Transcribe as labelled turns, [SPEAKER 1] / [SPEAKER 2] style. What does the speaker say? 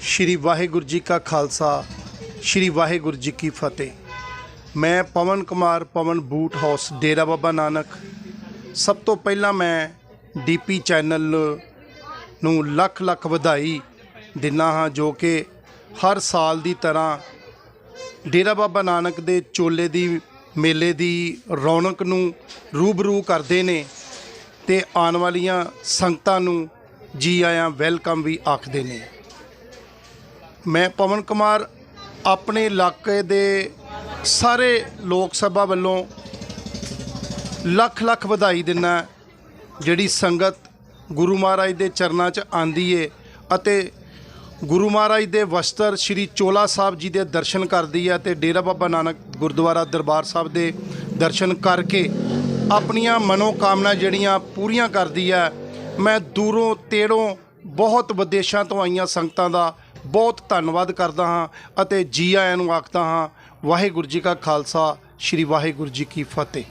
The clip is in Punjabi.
[SPEAKER 1] ਸ਼੍ਰੀ ਵਾਹਿਗੁਰੂ ਜੀ ਕਾ ਖਾਲਸਾ, ਸ਼੍ਰੀ ਵਾਹਿਗੁਰੂ ਜੀ ਕੀ ਫਤਿਹ। ਮੈਂ ਪਵਨ ਕੁਮਾਰ ਪਵਨ ਬੂਟ ਹਾਊਸ, ਡੇਰਾ ਬਾਬਾ ਨਾਨਕ। ਸਭ ਤੋਂ ਪਹਿਲਾਂ ਮੈਂ ਡੀਪੀ ਚੈਨਲ ਨੂੰ ਲੱਖ ਲੱਖ ਵਧਾਈ ਦਿੰਨਾ ਹਾਂ, ਜੋ ਕਿ ਹਰ ਸਾਲ ਦੀ ਤਰ੍ਹਾਂ ਡੇਰਾ ਬਾਬਾ ਨਾਨਕ ਦੇ ਚੋਲੇ ਦੀ ਮੇਲੇ ਦੀ ਰੌਣਕ ਨੂੰ ਰੂਬਰੂ ਕਰਦੇ ਨੇ। ਤੇ ਆਉਣ ਵਾਲੀਆਂ ਸੰਗਤਾਂ ਨੂੰ ਜੀ ਆਇਆਂ ਵੈਲਕਮ ਵੀ ਆਖਦੇ ਨੇ। ਮੈਂ ਪਵਨ ਕੁਮਾਰ, ਆਪਣੇ ਇਲਾਕੇ ਦੇ ਸਾਰੇ ਲੋਕ ਸਭਾ ਵੱਲੋਂ ਲੱਖ ਲੱਖ ਵਧਾਈ ਦਿੰਦਾ ਜਿਹੜੀ ਸੰਗਤ ਗੁਰੂ ਮਹਾਰਾਜ ਦੇ ਚਰਨਾਂ 'ਚ ਆਂਦੀ ਏ ਅਤੇ ਗੁਰੂ ਮਹਾਰਾਜ ਦੇ ਵਸਤਰ ਸ੍ਰੀ ਚੋਲਾ ਸਾਹਿਬ ਜੀ ਦੇ ਦਰਸ਼ਨ ਕਰਦੀ ਹੈ ਤੇ ਡੇਰਾ ਬਾਬਾ ਨਾਨਕ ਗੁਰਦੁਆਰਾ ਦਰਬਾਰ ਸਾਹਿਬ ਦੇ ਦਰਸ਼ਨ ਕਰਕੇ ਆਪਣੀਆਂ ਮਨੋਕਾਮਨਾ ਜਿਹੜੀਆਂ ਪੂਰੀਆਂ ਕਰਦੀ ਹੈ, ਮੈਂ ਦੂਰੋਂ ਤੇੜੋਂ ਬਹੁਤ ਵਿਦੇਸ਼ਾਂ ਤੋਂ ਆਈਆਂ ਸੰਗਤਾਂ ਦਾ ਬਹੁਤ ਧੰਨਵਾਦ ਕਰਦਾ ਹਾਂ ਅਤੇ ਜੀ ਆਇਆਂ ਨੂੰ ਆਖਦਾ ਹਾਂ, ਵਾਹਿਗੁਰੂ ਜੀ ਕਾ ਖਾਲਸਾ, ਸ੍ਰੀ ਵਾਹਿਗੁਰੂ ਜੀ ਕੀ ਫਤਿਹ।